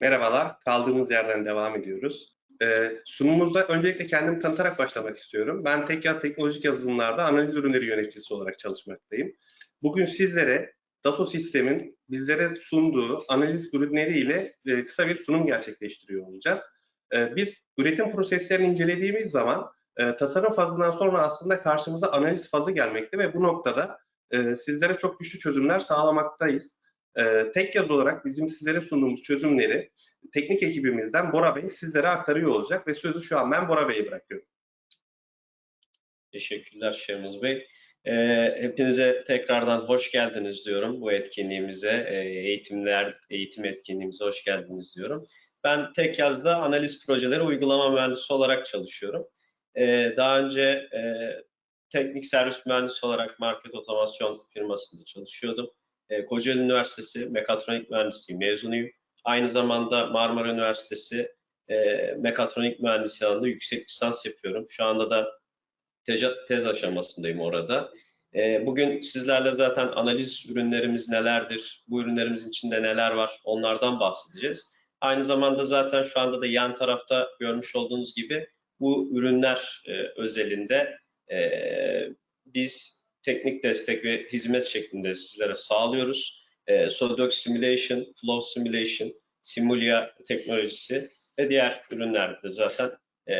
Merhabalar, kaldığımız yerden devam ediyoruz. Ee, sunumumuzda öncelikle kendimi tanıtarak başlamak istiyorum. Ben Tekyaz Teknolojik Yazılımlar'da analiz ürünleri yöneticisi olarak çalışmaktayım. Bugün sizlere DAFO sistemin bizlere sunduğu analiz ürünleriyle e, kısa bir sunum gerçekleştiriyor olacağız. Ee, biz üretim proseslerini incelediğimiz zaman e, tasarım fazından sonra aslında karşımıza analiz fazı gelmekte ve bu noktada e, sizlere çok güçlü çözümler sağlamaktayız. E, tek yaz olarak bizim sizlere sunduğumuz çözümleri teknik ekibimizden Bora Bey sizlere aktarıyor olacak ve sözü şu an ben Bora Bey'e bırakıyorum. Teşekkürler Şemuz Bey. E, hepinize tekrardan hoş geldiniz diyorum bu etkinliğimize, e, eğitimler, eğitim etkinliğimize hoş geldiniz diyorum. Ben tek yazda analiz projeleri uygulama mühendisi olarak çalışıyorum. E, daha önce e, teknik servis mühendisi olarak market otomasyon firmasında çalışıyordum. E, Kocaeli Üniversitesi Mekatronik Mühendisliği mezunuyum. Aynı zamanda Marmara Üniversitesi e, Mekatronik Mühendisliği alanında yüksek lisans yapıyorum. Şu anda da tez, tez aşamasındayım orada. E, bugün sizlerle zaten analiz ürünlerimiz nelerdir, bu ürünlerimizin içinde neler var onlardan bahsedeceğiz. Aynı zamanda zaten şu anda da yan tarafta görmüş olduğunuz gibi bu ürünler e, özelinde e, biz teknik destek ve hizmet şeklinde sizlere sağlıyoruz. E, SolidWorks Simulation, Flow Simulation, Simulia teknolojisi ve diğer ürünlerde de zaten e,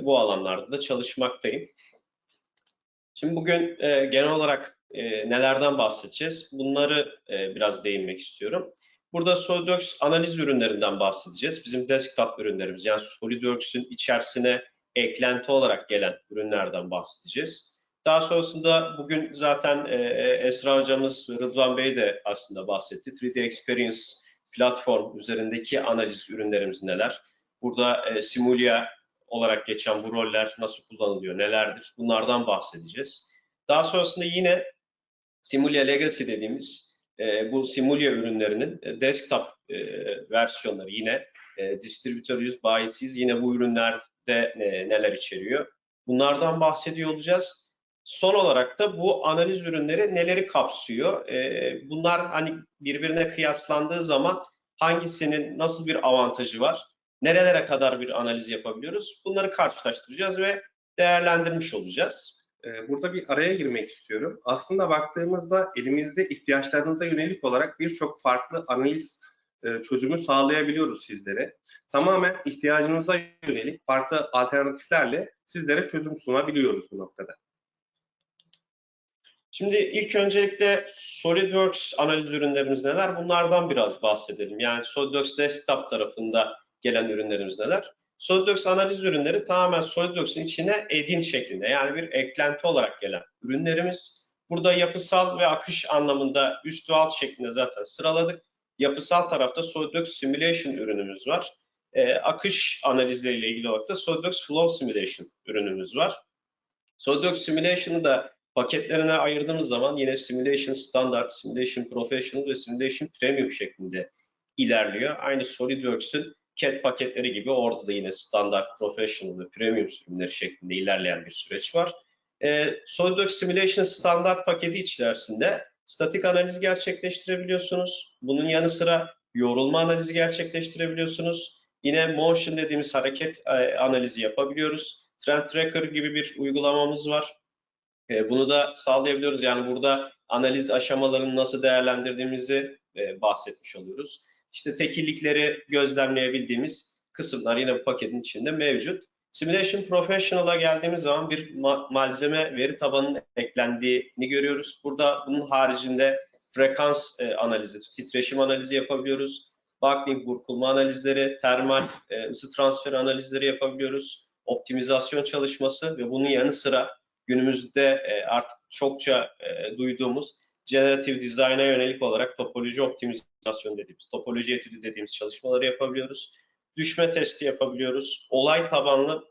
bu alanlarda da çalışmaktayım. Şimdi bugün e, genel olarak e, nelerden bahsedeceğiz? Bunları e, biraz değinmek istiyorum. Burada SolidWorks analiz ürünlerinden bahsedeceğiz. Bizim desktop ürünlerimiz yani SolidWorks'ün içerisine eklenti olarak gelen ürünlerden bahsedeceğiz. Daha sonrasında bugün zaten e, Esra hocamız Rıdvan Bey de aslında bahsetti. 3D Experience platform üzerindeki analiz ürünlerimiz neler? Burada e, Simulia olarak geçen bu roller nasıl kullanılıyor, nelerdir? Bunlardan bahsedeceğiz. Daha sonrasında yine Simulia Legacy dediğimiz e, bu Simulia ürünlerinin e, desktop e, versiyonları yine e, distribütör use bayisiz yine bu ürünlerde e, neler içeriyor? Bunlardan bahsediyor olacağız. Son olarak da bu analiz ürünleri neleri kapsıyor? E, bunlar hani birbirine kıyaslandığı zaman hangisinin nasıl bir avantajı var? Nerelere kadar bir analiz yapabiliyoruz? Bunları karşılaştıracağız ve değerlendirmiş olacağız. Ee, Burada bir araya girmek istiyorum. Aslında baktığımızda elimizde ihtiyaçlarınıza yönelik olarak birçok farklı analiz e, çözümü sağlayabiliyoruz sizlere. Tamamen ihtiyacınıza yönelik farklı alternatiflerle sizlere çözüm sunabiliyoruz bu noktada. Şimdi ilk öncelikle SolidWorks analiz ürünlerimiz neler? Bunlardan biraz bahsedelim. Yani SolidWorks Desktop tarafında gelen ürünlerimiz neler? SolidWorks analiz ürünleri tamamen SolidWorks'ın içine add-in şeklinde yani bir eklenti olarak gelen ürünlerimiz. Burada yapısal ve akış anlamında üst ve alt şeklinde zaten sıraladık. Yapısal tarafta SolidWorks Simulation ürünümüz var. Ee, akış analizleriyle ilgili olarak da SolidWorks Flow Simulation ürünümüz var. SolidWorks Simulation'ı da paketlerine ayırdığımız zaman yine Simulation Standard, Simulation Professional ve Simulation Premium şeklinde ilerliyor. Aynı SolidWorks'ün CAD paketleri gibi orada da yine Standard, Professional ve Premium sürümleri şeklinde ilerleyen bir süreç var. Ee, SolidWorks Simulation Standard paketi içerisinde statik analiz gerçekleştirebiliyorsunuz. Bunun yanı sıra yorulma analizi gerçekleştirebiliyorsunuz. Yine motion dediğimiz hareket e, analizi yapabiliyoruz. Trend Tracker gibi bir uygulamamız var. E, bunu da sağlayabiliyoruz. Yani burada analiz aşamalarını nasıl değerlendirdiğimizi e, bahsetmiş oluyoruz. İşte tekillikleri gözlemleyebildiğimiz kısımlar yine bu paketin içinde mevcut. Simulation Professional'a geldiğimiz zaman bir ma malzeme veri tabanının eklendiğini görüyoruz. Burada bunun haricinde frekans e, analizi, titreşim analizi yapabiliyoruz. Buckling, burkulma analizleri, termal e, ısı transferi analizleri yapabiliyoruz. Optimizasyon çalışması ve bunun yanı sıra günümüzde e, artık çokça e, duyduğumuz generative design'a yönelik olarak topoloji optimizasyon dediğimiz, topoloji etüdü dediğimiz çalışmaları yapabiliyoruz. Düşme testi yapabiliyoruz. Olay tabanlı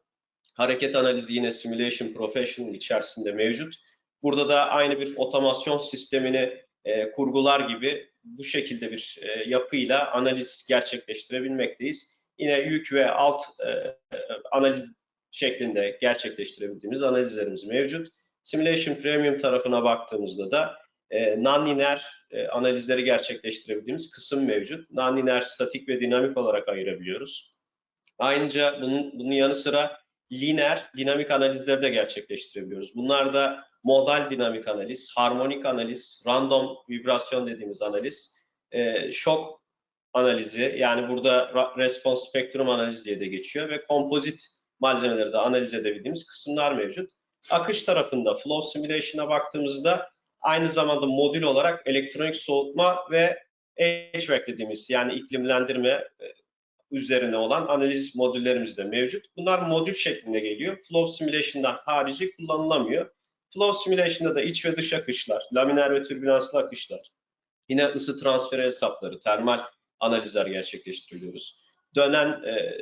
hareket analizi yine Simulation Professional içerisinde mevcut. Burada da aynı bir otomasyon sistemini e, kurgular gibi bu şekilde bir yapıyla analiz gerçekleştirebilmekteyiz. Yine yük ve alt analiz şeklinde gerçekleştirebildiğimiz analizlerimiz mevcut. Simulation Premium tarafına baktığımızda da e, non-lineer e, analizleri gerçekleştirebildiğimiz kısım mevcut. Non-lineer, statik ve dinamik olarak ayırabiliyoruz. Ayrıca bunun, bunun yanı sıra lineer, dinamik analizleri de gerçekleştirebiliyoruz. Bunlar da modal dinamik analiz, harmonik analiz, random vibrasyon dediğimiz analiz, e, şok analizi yani burada ra- response spektrum analizi diye de geçiyor ve kompozit malzemeleri de analiz edebildiğimiz kısımlar mevcut. Akış tarafında flow simulation'a baktığımızda aynı zamanda modül olarak elektronik soğutma ve HVAC dediğimiz yani iklimlendirme e, üzerine olan analiz modüllerimiz de mevcut. Bunlar modül şeklinde geliyor. Flow simulation'dan harici kullanılamıyor. Flow simulation'da da iç ve dış akışlar, laminer ve türbülanslı akışlar, yine ısı transferi hesapları, termal analizler gerçekleştiriyoruz. Dönen e,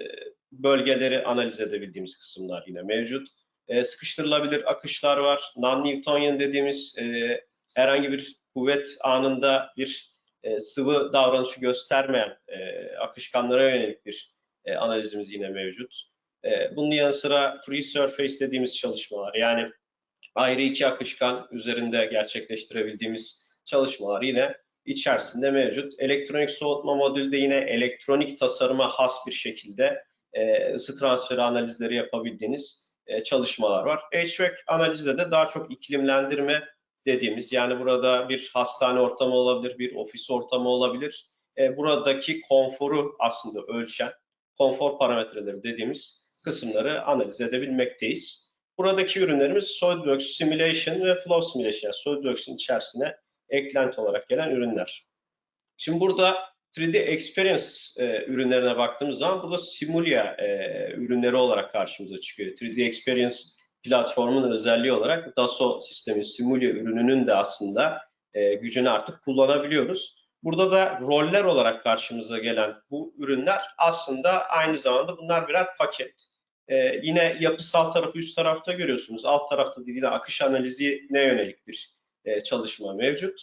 bölgeleri analiz edebildiğimiz kısımlar yine mevcut. E, sıkıştırılabilir akışlar var. Non-Newtonian dediğimiz e, herhangi bir kuvvet anında bir e, sıvı davranışı göstermeyen e, akışkanlara yönelik bir e, analizimiz yine mevcut. E, bunun yanı sıra free surface dediğimiz çalışmalar yani ayrı iki akışkan üzerinde gerçekleştirebildiğimiz çalışmalar yine içerisinde mevcut. Elektronik soğutma modülde yine elektronik tasarıma has bir şekilde e, ısı transferi analizleri yapabildiğiniz e, çalışmalar var. HVAC analizde de daha çok iklimlendirme dediğimiz yani burada bir hastane ortamı olabilir, bir ofis ortamı olabilir. E, buradaki konforu aslında ölçen konfor parametreleri dediğimiz kısımları analiz edebilmekteyiz. Buradaki ürünlerimiz SolidWorks Simulation ve Flow Simulation yani SolidWorks'in içerisine eklenti olarak gelen ürünler. Şimdi burada 3D Experience e, ürünlerine baktığımız zaman burada Simulia e, ürünleri olarak karşımıza çıkıyor. 3D Experience platformunun özelliği olarak DASO sistemi Simulia ürününün de aslında e, gücünü artık kullanabiliyoruz. Burada da roller olarak karşımıza gelen bu ürünler aslında aynı zamanda bunlar birer paket. E, yine yapısal tarafı üst tarafta görüyorsunuz. Alt tarafta da yine akış analizine yönelik bir e, çalışma mevcut.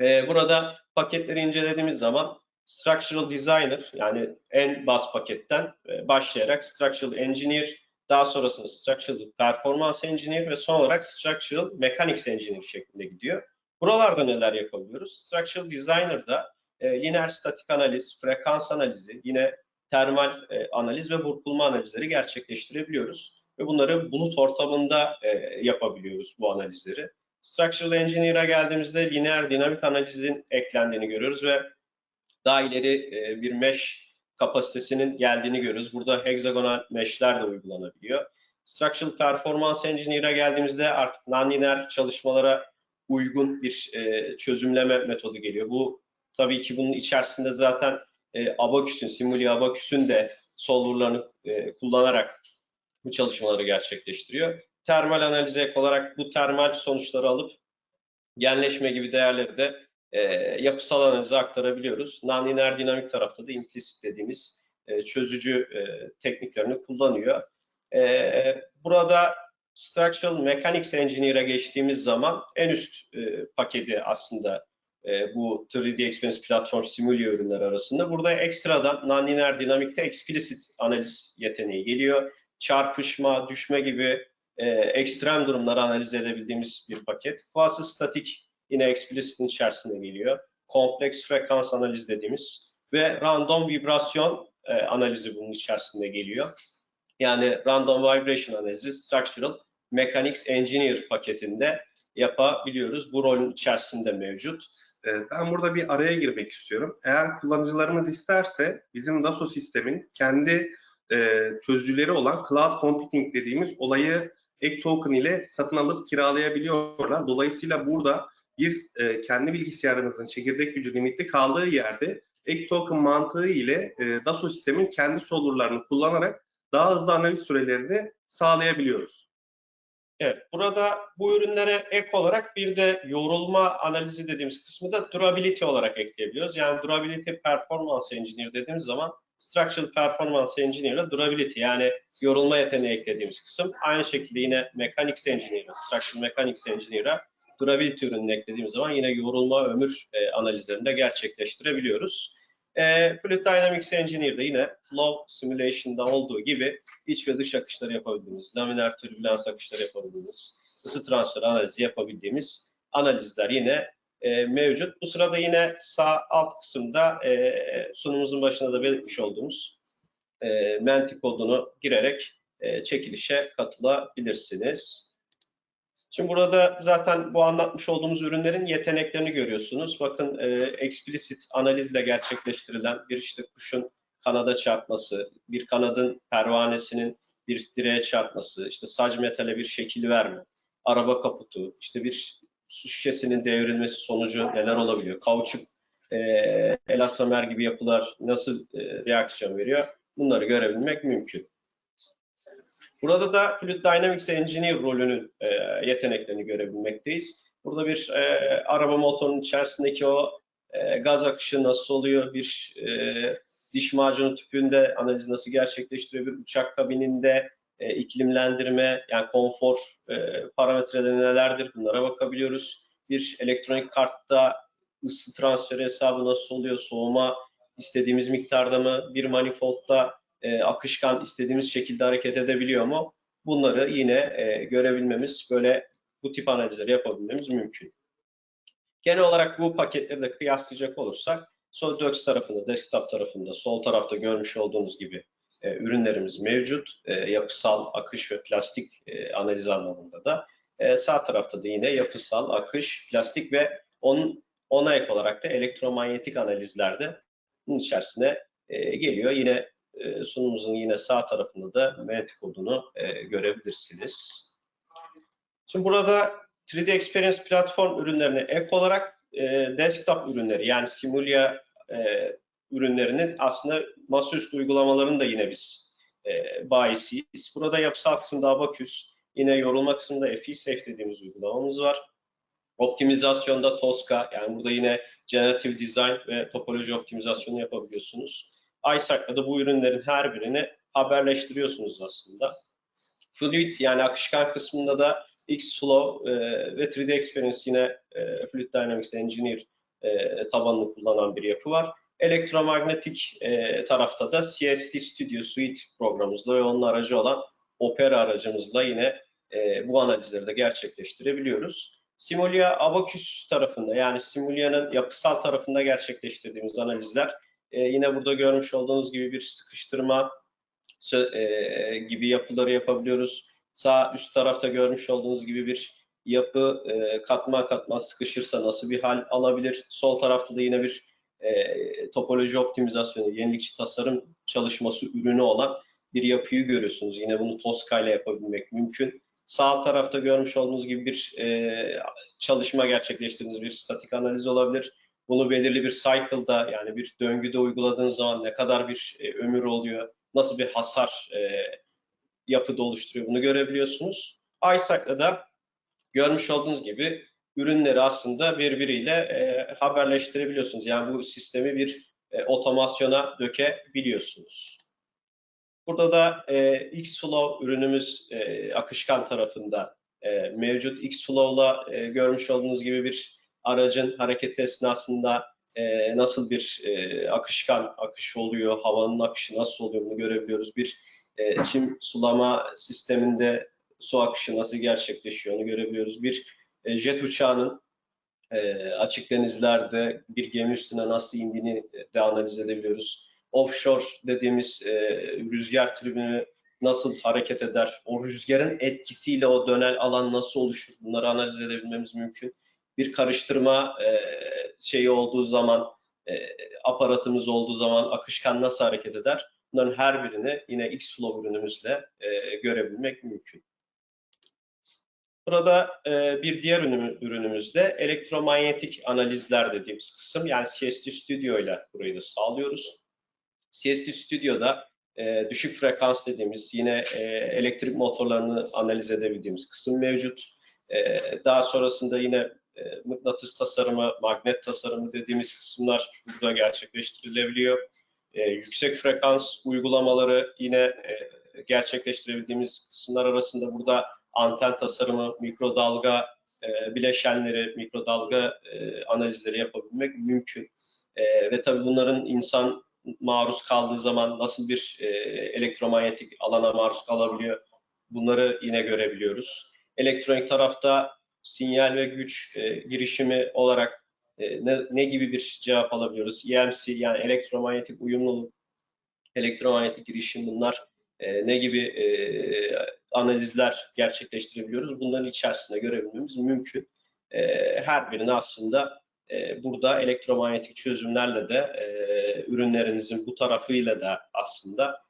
E, burada paketleri incelediğimiz zaman Structural Designer yani en bas paketten e, başlayarak Structural Engineer, daha sonrasında Structural Performance Engineer ve son olarak Structural Mechanics Engineer şeklinde gidiyor. Buralarda neler yapabiliyoruz? Structural Designer'da e, lineer statik analiz, frekans analizi, yine termal e, analiz ve burkulma analizleri gerçekleştirebiliyoruz. Ve bunları bulut ortamında e, yapabiliyoruz bu analizleri. Structural Engineer'a geldiğimizde lineer dinamik analizin eklendiğini görüyoruz ve daha ileri e, bir mesh kapasitesinin geldiğini görüyoruz. Burada hexagonal mesh'ler de uygulanabiliyor. Structural Performance Engineer'a geldiğimizde artık non-linear çalışmalara uygun bir e, çözümleme metodu geliyor. Bu tabii ki bunun içerisinde zaten e, Abacus'un, Simuli Abacus'un de solverlarını kullanarak bu çalışmaları gerçekleştiriyor. Termal analize ek olarak bu termal sonuçları alıp genleşme gibi değerleri de e, yapısal analize aktarabiliyoruz. Nonlinear dinamik tarafta da implicit dediğimiz e, çözücü e, tekniklerini kullanıyor. E, burada Structural Mechanics Engineer'a geçtiğimiz zaman en üst e, paketi aslında e, bu 3D Experience Platform Simulia ürünler arasında. Burada ekstradan nonlinear dinamikte explicit analiz yeteneği geliyor. Çarpışma, düşme gibi e, ekstrem durumları analiz edebildiğimiz bir paket. Quasi statik yine explicit'in içerisinde geliyor. Kompleks frekans analiz dediğimiz ve random vibrasyon e, analizi bunun içerisinde geliyor. Yani random vibration analizi structural mechanics engineer paketinde yapabiliyoruz. Bu rolün içerisinde mevcut. Ee, Ben burada bir araya girmek istiyorum. Eğer kullanıcılarımız isterse bizim DASO sistemin kendi e, çözücüleri olan cloud computing dediğimiz olayı ek token ile satın alıp kiralayabiliyorlar. Dolayısıyla burada bir e, kendi bilgisayarımızın çekirdek gücü limitli kaldığı yerde ek token mantığı ile e, DASO sistemin kendi solurlarını kullanarak daha hızlı analiz sürelerini sağlayabiliyoruz. Evet, burada bu ürünlere ek olarak bir de yorulma analizi dediğimiz kısmı da durability olarak ekleyebiliyoruz. Yani durability performance engineer dediğimiz zaman structural performance engineer ile durability yani yorulma yeteneği eklediğimiz kısım. Aynı şekilde yine mechanics engineer, structural mechanics engineer'a durability ürününü eklediğimiz zaman yine yorulma ömür e, analizlerini de gerçekleştirebiliyoruz. E, Fluid Dynamics Engineer'da yine Flow Simulation'da olduğu gibi iç ve dış akışları yapabildiğimiz, laminer türbülans akışları yapabildiğimiz, ısı transfer analizi yapabildiğimiz analizler yine e, mevcut. Bu sırada yine sağ alt kısımda e, sunumumuzun başında da belirtmiş olduğumuz e, Menti kodunu girerek e, çekilişe katılabilirsiniz. Şimdi burada zaten bu anlatmış olduğumuz ürünlerin yeteneklerini görüyorsunuz. Bakın e, explicit analizle gerçekleştirilen bir işte kuşun kanada çarpması, bir kanadın pervanesinin bir direğe çarpması, işte sac metale bir şekil verme, araba kaputu, işte bir su şişesinin devrilmesi sonucu neler olabiliyor? Kauçuk, e, elastomer gibi yapılar nasıl e, reaksiyon veriyor? Bunları görebilmek mümkün. Burada da Fluid Dynamics Engineer rolünün e, yeteneklerini görebilmekteyiz. Burada bir e, araba motorunun içerisindeki o e, gaz akışı nasıl oluyor? Bir e, diş macunu tüpünde analiz nasıl gerçekleştiriyor? Bir uçak kabininde e, iklimlendirme, yani konfor e, parametreleri nelerdir? Bunlara bakabiliyoruz. Bir elektronik kartta ısı transferi hesabı nasıl oluyor? Soğuma istediğimiz miktarda mı? Bir manifoldda e, akışkan istediğimiz şekilde hareket edebiliyor mu? Bunları yine e, görebilmemiz, böyle bu tip analizleri yapabilmemiz mümkün. Genel olarak bu paketleri de kıyaslayacak olursak SolidWorks tarafında, desktop tarafında sol tarafta görmüş olduğunuz gibi e, ürünlerimiz mevcut. E, yapısal, akış ve plastik e, analiz anlamında da. Sağ tarafta da yine yapısal, akış, plastik ve onun ona ek olarak da elektromanyetik analizlerde bunun içerisine geliyor. Yine sunumumuzun yine sağ tarafında da MET kodunu e, görebilirsiniz. Şimdi burada 3D Experience platform ürünlerine ek olarak desktop ürünleri yani Simulia ürünlerinin aslında masaüstü uygulamalarını da yine biz e, bayisiyiz. Burada yapısal kısımda Abacus, yine yorulma kısmında FE-Safe dediğimiz uygulamamız var. Optimizasyonda Tosca, yani burada yine Generative Design ve topoloji optimizasyonu yapabiliyorsunuz. iSAC'la da bu ürünlerin her birini haberleştiriyorsunuz aslında. Fluid yani akışkan kısmında da Xflow e, ve 3D Experience yine e, Fluid Dynamics Engineer e, tabanını kullanan bir yapı var. Elektromanyetik e, tarafta da CST Studio Suite programımızla ve onun aracı olan Opera aracımızla yine e, bu analizleri de gerçekleştirebiliyoruz. Simulia Abacus tarafında yani Simulia'nın yapısal tarafında gerçekleştirdiğimiz analizler e, yine burada görmüş olduğunuz gibi bir sıkıştırma e, gibi yapıları yapabiliyoruz. Sağ üst tarafta görmüş olduğunuz gibi bir yapı e, katman katman sıkışırsa nasıl bir hal alabilir? Sol tarafta da yine bir e, topoloji optimizasyonu, yenilikçi tasarım çalışması ürünü olan bir yapıyı görüyorsunuz. Yine bunu Tosca ile yapabilmek mümkün. Sağ tarafta görmüş olduğunuz gibi bir e, çalışma gerçekleştirdiğiniz bir statik analiz olabilir. Bunu belirli bir cycle'da yani bir döngüde uyguladığınız zaman ne kadar bir e, ömür oluyor, nasıl bir hasar e, yapıda oluşturuyor bunu görebiliyorsunuz. iSAC'la da görmüş olduğunuz gibi ürünleri aslında birbiriyle e, haberleştirebiliyorsunuz. Yani bu sistemi bir e, otomasyona dökebiliyorsunuz. Burada da e, Xflow ürünümüz e, akışkan tarafında e, mevcut. Xflow'la e, görmüş olduğunuz gibi bir aracın hareket esnasında e, nasıl bir e, akışkan akış oluyor, havanın akışı nasıl oluyor bunu görebiliyoruz. Bir e, çim sulama sisteminde su akışı nasıl gerçekleşiyor onu görebiliyoruz. Bir e, jet uçağının e, açık denizlerde bir gemi üstüne nasıl indiğini de analiz edebiliyoruz. Offshore dediğimiz e, rüzgar tribünü nasıl hareket eder, o rüzgarın etkisiyle o dönel alan nasıl oluşur bunları analiz edebilmemiz mümkün. Bir karıştırma e, şeyi olduğu zaman, aparatımız olduğu zaman akışkan nasıl hareket eder? Bunların her birini yine Xflow ürünümüzle e, görebilmek mümkün. Burada e, bir diğer ürünümüz de elektromanyetik analizler dediğimiz kısım. Yani CST Studio ile burayı da sağlıyoruz. CST Studio'da e, düşük frekans dediğimiz yine e, elektrik motorlarını analiz edebildiğimiz kısım mevcut. E, daha sonrasında yine e, mıknatıs tasarımı, magnet tasarımı dediğimiz kısımlar burada gerçekleştirilebiliyor. E, yüksek frekans uygulamaları yine e, gerçekleştirebildiğimiz kısımlar arasında burada anten tasarımı, mikrodalga e, bileşenleri, mikrodalga e, analizleri yapabilmek mümkün. E, ve tabii bunların insan maruz kaldığı zaman nasıl bir e, elektromanyetik alana maruz kalabiliyor bunları yine görebiliyoruz. Elektronik tarafta sinyal ve güç e, girişimi olarak e, ne, ne gibi bir cevap alabiliyoruz? EMC yani elektromanyetik uyumluluk, elektromanyetik girişim bunlar e, ne gibi e, analizler gerçekleştirebiliyoruz? Bunların içerisinde görebilmemiz mümkün. E, her birini aslında e, burada elektromanyetik çözümlerle de e, ürünlerinizin bu tarafıyla da aslında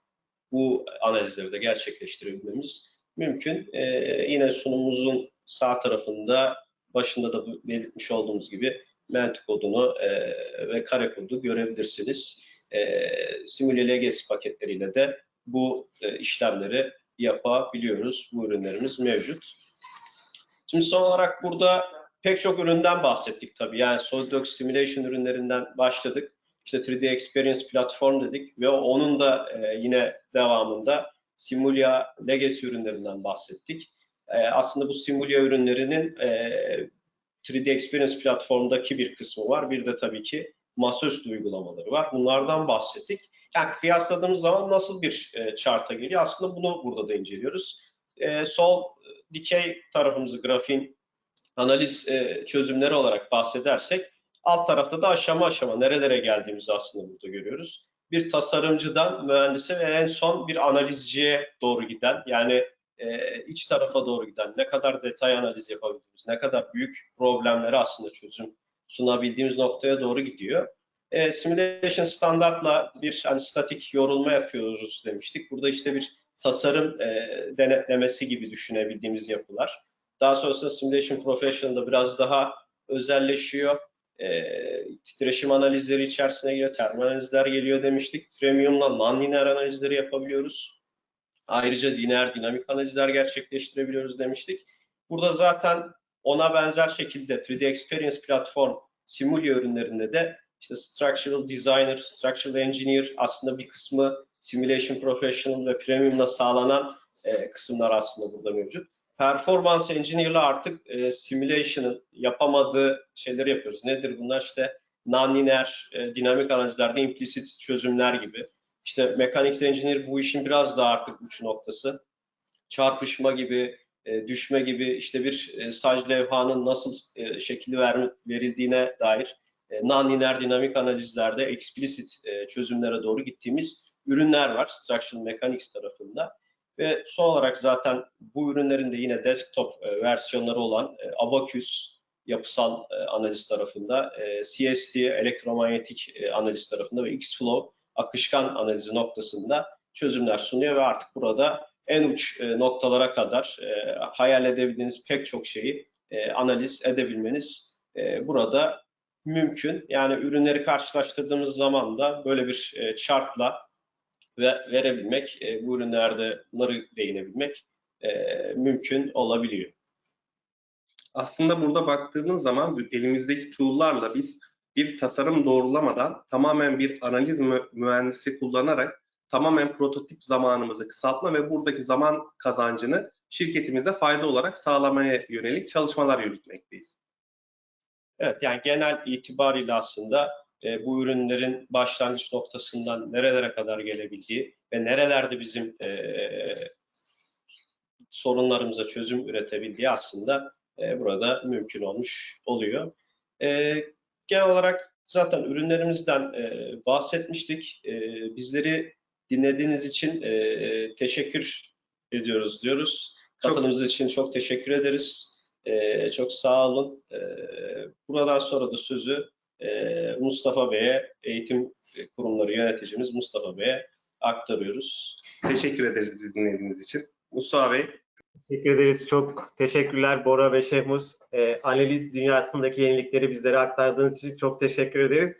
bu analizleri de gerçekleştirebilmemiz mümkün. E, yine sunumumuzun sağ tarafında başında da belirtmiş olduğumuz gibi ment kodunu e, ve kare kodu görebilirsiniz. E, Simule Legacy paketleriyle de bu e, işlemleri yapabiliyoruz. Bu ürünlerimiz mevcut. Şimdi son olarak burada pek çok üründen bahsettik tabii. Yani SolidWorks Simulation ürünlerinden başladık. İşte 3D Experience platform dedik ve onun da e, yine devamında Simulia Legacy ürünlerinden bahsettik. E, aslında bu Simulia ürünlerinin e, 3D Experience platformdaki bir kısmı var. Bir de tabii ki masaüstü uygulamaları var. Bunlardan bahsettik. Yani kıyasladığımız zaman nasıl bir e, chart'a geliyor? Aslında bunu burada da inceliyoruz. E, sol dikey tarafımızı grafiğin analiz e, çözümleri olarak bahsedersek alt tarafta da aşama aşama nerelere geldiğimizi aslında burada görüyoruz. Bir tasarımcıdan mühendise ve en son bir analizciye doğru giden yani e, iç tarafa doğru giden ne kadar detay analiz yapabildiğimiz, ne kadar büyük problemlere aslında çözüm sunabildiğimiz noktaya doğru gidiyor. E, simulation standartla bir hani statik yorulma yapıyoruz demiştik. Burada işte bir tasarım e, denetlemesi gibi düşünebildiğimiz yapılar. Daha sonrasında Simulation Professional'da biraz daha özelleşiyor. E, titreşim analizleri içerisine giriyor, termal analizler geliyor demiştik. Premium'la non-linear analizleri yapabiliyoruz. Ayrıca lineer dinamik analizler gerçekleştirebiliyoruz demiştik. Burada zaten ona benzer şekilde 3D Experience platform Simulia ürünlerinde de işte Structural Designer, Structural Engineer aslında bir kısmı Simulation Professional ve Premium'la sağlanan e, kısımlar aslında burada mevcut. Performance Engineer'la artık e, simulation'ın yapamadığı şeyleri yapıyoruz. Nedir bunlar? İşte non-linear e, dinamik analizlerde implicit çözümler gibi. İşte Mechanics Engineer bu işin biraz daha artık uç noktası. Çarpışma gibi, e, düşme gibi işte bir e, saj levhanın nasıl e, şekli ver, verildiğine dair non-linear dinamik analizlerde explicit e, çözümlere doğru gittiğimiz ürünler var Structural Mechanics tarafında. Ve son olarak zaten bu ürünlerin de yine desktop e, versiyonları olan e, Abacus yapısal e, analiz tarafında, e, CST elektromanyetik e, analiz tarafında ve Xflow akışkan analizi noktasında çözümler sunuyor ve artık burada en uç e, noktalara kadar e, hayal edebildiğiniz pek çok şeyi e, analiz edebilmeniz e, burada mümkün. Yani ürünleri karşılaştırdığımız zaman da böyle bir e, chartla ve verebilmek, e, bu ürünlerde bunları değinebilmek e, mümkün olabiliyor. Aslında burada baktığımız zaman elimizdeki tool'larla biz bir tasarım doğrulamadan tamamen bir analiz mü- mühendisi kullanarak tamamen prototip zamanımızı kısaltma ve buradaki zaman kazancını şirketimize fayda olarak sağlamaya yönelik çalışmalar yürütmekteyiz. Evet yani genel itibariyle aslında e, bu ürünlerin başlangıç noktasından nerelere kadar gelebildiği ve nerelerde bizim e, sorunlarımıza çözüm üretebildiği aslında e, burada mümkün olmuş oluyor. E, genel olarak zaten ürünlerimizden e, bahsetmiştik. E, bizleri dinlediğiniz için e, teşekkür ediyoruz diyoruz. Katılımınız için çok teşekkür ederiz. E, çok sağ olun. E, buradan sonra da sözü e, Mustafa Bey'e, eğitim kurumları yöneticimiz Mustafa Bey'e aktarıyoruz. Teşekkür ederiz bizi dinlediğiniz için. Mustafa Bey, Teşekkür ederiz. Çok teşekkürler Bora ve Şehmuz. Ee, analiz dünyasındaki yenilikleri bizlere aktardığınız için çok teşekkür ederiz.